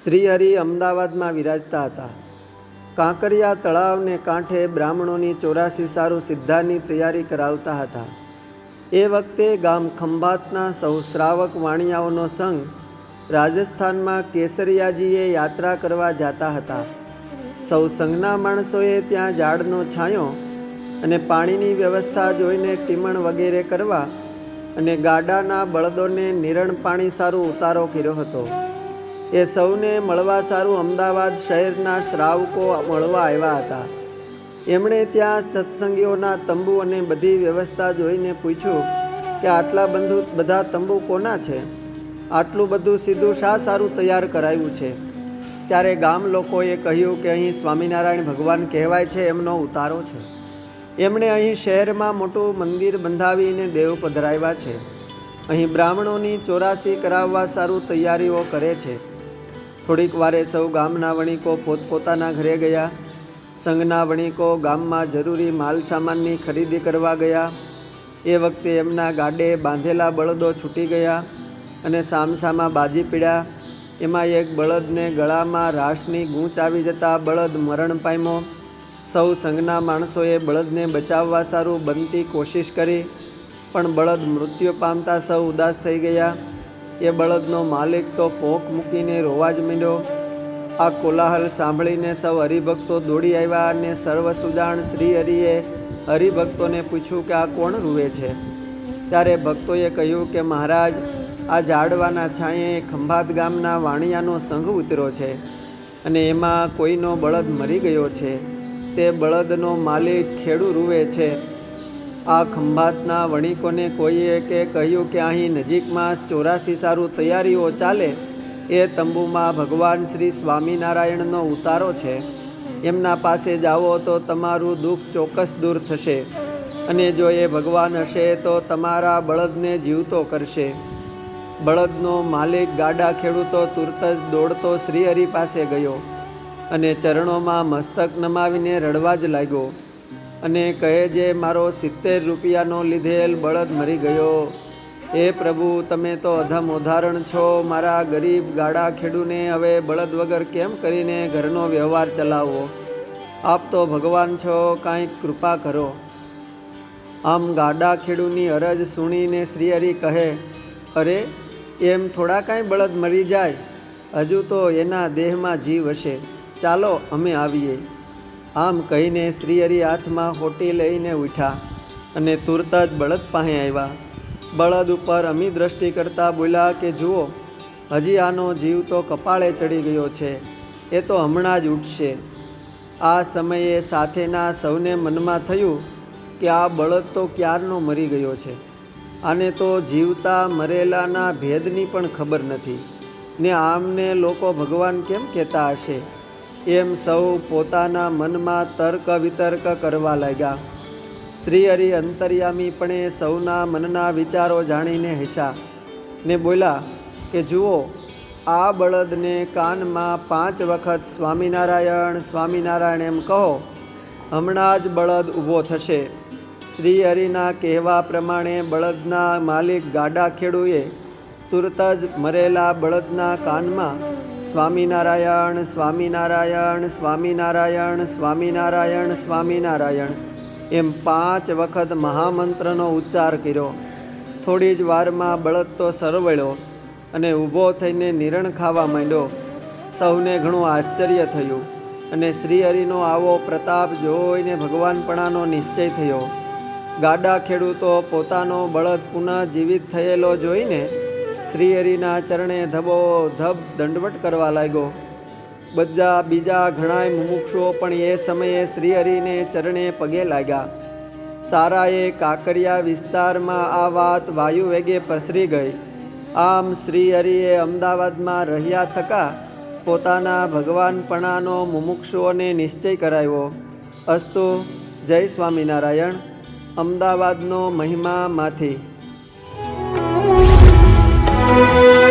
શ્રીહરિ અમદાવાદમાં વિરાજતા હતા. કાંકરિયા તળાવને કાંઠે બ્રાહ્મણોની ચોરાસી સારું સિદ્ધાની તૈયારી કરાવતા હતા. એ વખતે ગામ ખંભાતના સૌ શ્રાવક વાણિયાઓનો સંઘ રાજસ્થાનમાં કેસરિયાજીએ યાત્રા કરવા જતા હતા. સૌ સંઘના માણસોએ ત્યાં ઝાડનો છાંયો અને પાણીની વ્યવસ્થા જોઈને ટીમણ વગેરે કરવા અને ગાડાના બળદોને નિરણ પાણી સારું ઉતારો કર્યો હતો. એ સૌને મળવા સારું અમદાવાદ શહેરના શ્રાવકો મળવા આવ્યા હતા. એમણે ત્યાં સત્સંગીઓના તંબુ અને બધી વ્યવસ્થા જોઈને પૂછ્યું કે આટલા બંધુ બધા તંબુ કોના છે? આટલું બધું સીધું શા સારું તૈયાર કરાયું છે? ત્યારે ગામ લોકોએ કહ્યું કે અહીં સ્વામિનારાયણ ભગવાન કહેવાય છે, એમનો ઉતારો છે. એમણે અહીં શહેરમાં મોટું મંદિર બંધાવીને દેવ પધરાવ્યા છે. અહીં બ્રાહ્મણોની ચોરાસી કરાવવા સારું તૈયારીઓ કરે છે. થોડીક વારે સૌ ગામના વણિકો પોતપોતાના ઘરે ગયા. સંઘના વણિકો ગામમાં જરૂરી માલ સામાનની ખરીદી કરવા ગયા. એ વખતે એમના ગાડે બાંધેલા બળદો છૂટી ગયા અને સામસામાં બાજી પીડ્યા. એમાં એક બળદને ગળામાં રાસની ગૂંચ આવી જતાં બળદ મરણ પામ્યો. સૌ સંઘના માણસોએ બળદને બચાવવા સારું બનતી કોશિશ કરી, પણ બળદ મૃત્યુ પામતા સૌ ઉદાસ થઈ ગયા. એ બળદનો માલિક તો પોક મૂકીને રોવા જ માંડ્યો. આ કોલાહલ સાંભળીને સૌ હરિભક્તો દોડી આવ્યા અને સર્વ સુજાણ શ્રી હરિએ હરિભક્તોને પૂછ્યું કે આ કોણ રૂવે છે? ત્યારે ભક્તોએ કહ્યું કે મહારાજ, આ ઝાડવાના છાંયે ખંભાત ગામના વાણિયાનો સંઘ ઉતર્યો છે અને એમાં કોઈનો બળદ મરી ગયો છે. તે બળદનો માલિક ખેડૂ રૂવે છે. આ ખંભાતના વણિકોને કોઈએ કે કહ્યું કે અહીં નજીકમાં ચોરાસી સારું તૈયારીઓ ચાલે, એ તંબુમાં ભગવાન શ્રી સ્વામિનારાયણનો ઉતારો છે. એમના પાસે જાઓ તો તમારું દુઃખ ચોક્કસ દૂર થશે. અને જો એ ભગવાન હશે તો તમારા બળદને જીવતો કરશે. બળદનો માલિક ગાડા ખેડૂતો તુરત જ દોડતો શ્રીહરિ પાસે ગયો અને ચરણોમાં મસ્તક નમાવીને રડવા જ લાગ્યો. અને કહે જે, મારો સિત્તેર રૂપિયાનો લીધેલ બળદ મરી ગયો. એ પ્રભુ, તમે તો અધમ ઉદાહરણ છો. મારા ગરીબ ગાડા ખેડૂને હવે બળદ વગર કેમ કરીને ઘરનો વ્યવહાર ચલાવવો? આપ તો ભગવાન છો, કાંઈક કૃપા કરો. આમ ગાડા ખેડૂની અરજ સુણીને શ્રીહરિ કહે, અરે, એમ થોડા કાંઈ બળદ મરી જાય? હજુ તો એના દેહમાં જીવ હશે. ચાલો, અમે આવીએ. આમ કહીને શ્રીહરિ હાથમાં હોટી લઈને ઉઠ્યા અને તુરત જ બળદ પાસે આવ્યા. બળદ ઉપર અમી દ્રષ્ટિ કરતાં બોલ્યા કે, જુઓ, હજી આનો જીવ તો કપાળે ચડી ગયો છે. એ તો હમણાં જ ઉઠશે. આ સમયે સાથેના સૌને મનમાં થયું કે આ બળદ તો ક્યારનો મરી ગયો છે. આને તો જીવતા મરેલાના ભેદની પણ ખબર નથી. ને આમને લોકો ભગવાન કેમ કહેતા હશે? એમ સૌ પોતાના મનમાં તર્ક વિતર્ક કરવા લાગ્યા. શ્રી હરિ અંતર્યામીપણે સૌના મનના વિચારો જાણીને હસ્યા ને બોલ્યા કે જુઓ, આ બળદને કાનમાં પાંચ વખત સ્વામિનારાયણ સ્વામિનારાયણ એમ કહો, હમણાં જ બળદ ઊભો થશે. શ્રી હરિના કહેવા પ્રમાણે બળદના માલિક ગાડા ખેડૂએ તુરત જ મરેલા બળદના કાનમાં સ્વામિનારાયણ સ્વામિનારાયણ સ્વામિનારાયણ સ્વામિનારાયણ સ્વામિનારાયણ. એમ પાંચ વખત મહામંત્રનો ઉચ્ચાર કર્યો. થોડી જ વારમાં બળદ તો સરવળ્યો અને ઊભો થઈને નિરણ ખાવા માંડ્યો. સૌને ઘણું આશ્ચર્ય થયું અને શ્રીહરિનો આવો પ્રતાપ જોઈને ભગવાનપણાનો નિશ્ચય થયો. ગાડા ખેડૂતો પોતાનો બળદ પુનઃ જીવિત થયેલો જોઈને શ્રીહરિના ચરણે ધબો ધબ દંડવટ કરવા લાગ્યો. બધા બીજા ઘણાય મુમુક્ષો પણ એ સમયે શ્રીહરિને ચરણે પગે લાગ્યા. સારાએ કાકરિયા વિસ્તારમાં આ વાત વાયુ વેગે પ્રસરી ગઈ. આમ શ્રીહરિએ અમદાવાદમાં રહ્યા થકા પોતાના ભગવાનપણાનો મુમુક્ષુઓને નિશ્ચય કરાવ્યો. અસ્તુ, જય સ્વામિનારાયણ, અમદાવાદનો મહિમામાંથી. Música